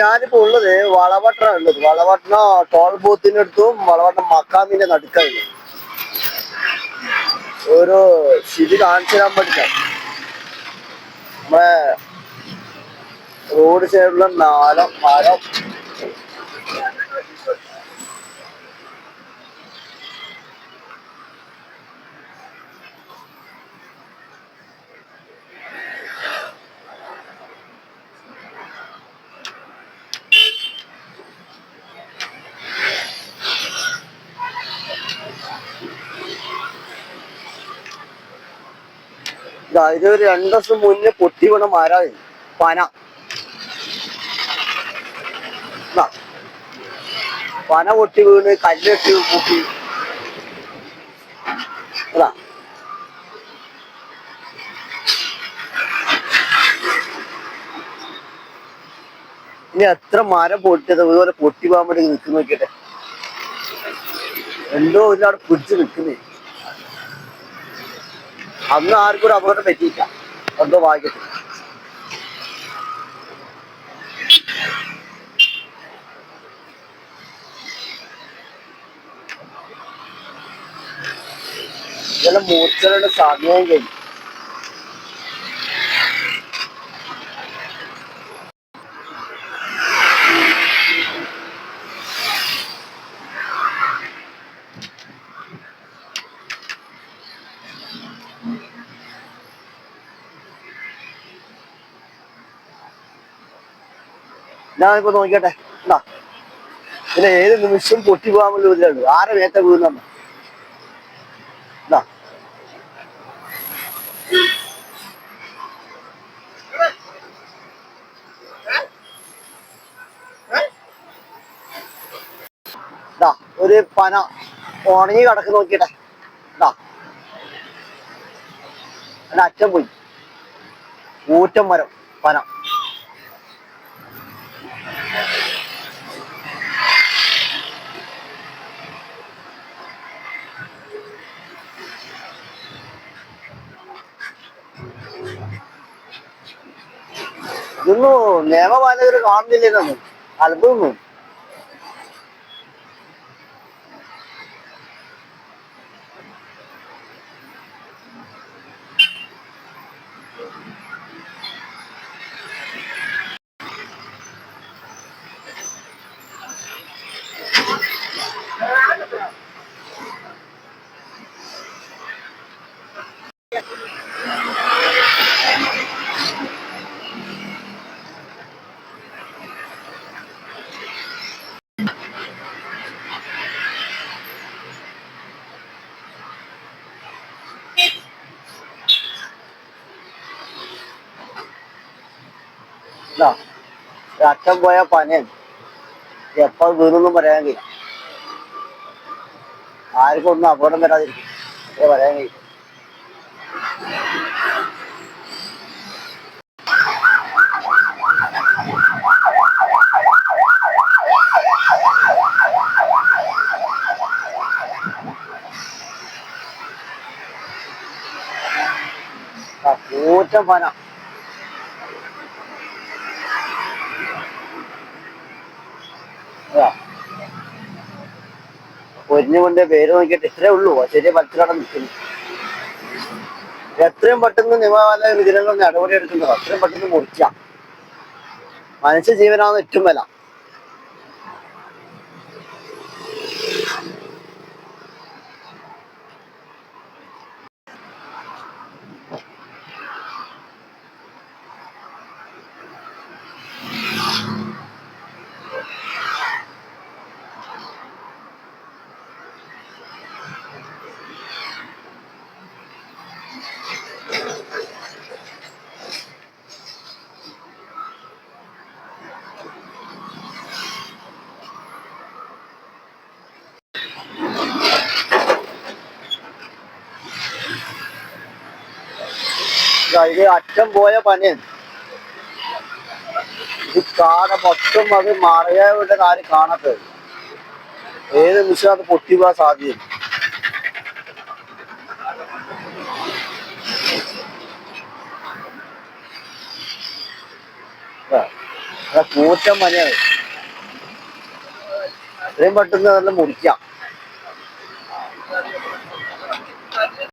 ഞാനിപ്പോ ഉള്ളത് വളവട്ടണ ഉള്ളത്. വളവട്ടണ ടോൾ ബൂത്തിന്റെ അടുത്തും വളവട്ട മക്കാമിന്റെ നടുക്കാണ്. ഒരു സ്ഥിതി കാണിച്ചു തരാൻ പറ്റില്ല നമ്മളെ റോഡ് സൈഡിലുള്ള നാലം മരം ഇതാ ഇതൊരു രണ്ടു ദിവസം മുന്നേ പൊട്ടി വീണ പന. പന പൊട്ടി വീണ് കല്ലിട്ട് പൊട്ടി. അതാ ഇനി എത്ര മരം പൊട്ടിയത്? ഇതുപോലെ പൊട്ടി പോകാൻ വേണ്ടി നിൽക്കുന്ന നോക്കിട്ടെ എന്തോ ഇതിലവിടെ പിടിച്ച് നിൽക്കുന്നേ. അന്ന് ആർക്കും ഒരു അപകടം പറ്റിയില്ല. എന്തോ ഭാഗ്യത്തിൽ ഇതെല്ലാം മൂർച്ചകളുടെ സമയം കഴിഞ്ഞു. ഞാനിപ്പോ നോക്കിയട്ടെ എന്താ പിന്നെ ഏത് നിമിഷം പൊട്ടി പോകാൻ ഇതിലുള്ളൂ ആരെ മേത്ത വീഴുന്ന എന്താ ഒരു പന ഉണങ്ങി കിടക്ക് നോക്കിട്ടെ ഇതാ. അതിന്റെ അച്ഛൻ പോയി. ഊറ്റം മരം പന. ഇതൊന്നും നിയമപാലകർ കാണുന്നില്ലെന്നു അത്ഭുതം ഒരു അച്ഛൻ പോയ പനയാണ്. എപ്പോ വീണൊന്നും പറയാൻ കഴിയും ആർക്കും ഒന്നും അപകടം വരാതിരിക്കും. പറയാൻ കഴിയും. ആ, കൂറ്റൻ പന പൊരിഞ്ഞുകൊണ്ട് പേര് നോക്കിയിട്ട് ഇത്രേ ഉള്ളൂ. ചെറിയ പലത്തിലാണ് നിൽക്കുന്നു. എത്രയും പെട്ടെന്ന് നിയമപാലകർ ഇതിനുള്ള നടപടി എടുക്കുന്നത് അത്രയും പെട്ടെന്ന് മുറിക്കാം. മനുഷ്യ ജീവനാണ് ഏറ്റവും വില. ഇതാ അറ്റം പോയ പനിയാണ് ഇത് കാട മൊത്തം അത് മറയായുടെ കാര്യം കാണത്തത് ഏത് നിമിഷം അത് പൊട്ടി സാധ്യത കൂറ്റം പനിയാണ് ഇത്രയും പെട്ടെന്ന് നല്ല മുറിക്കാം.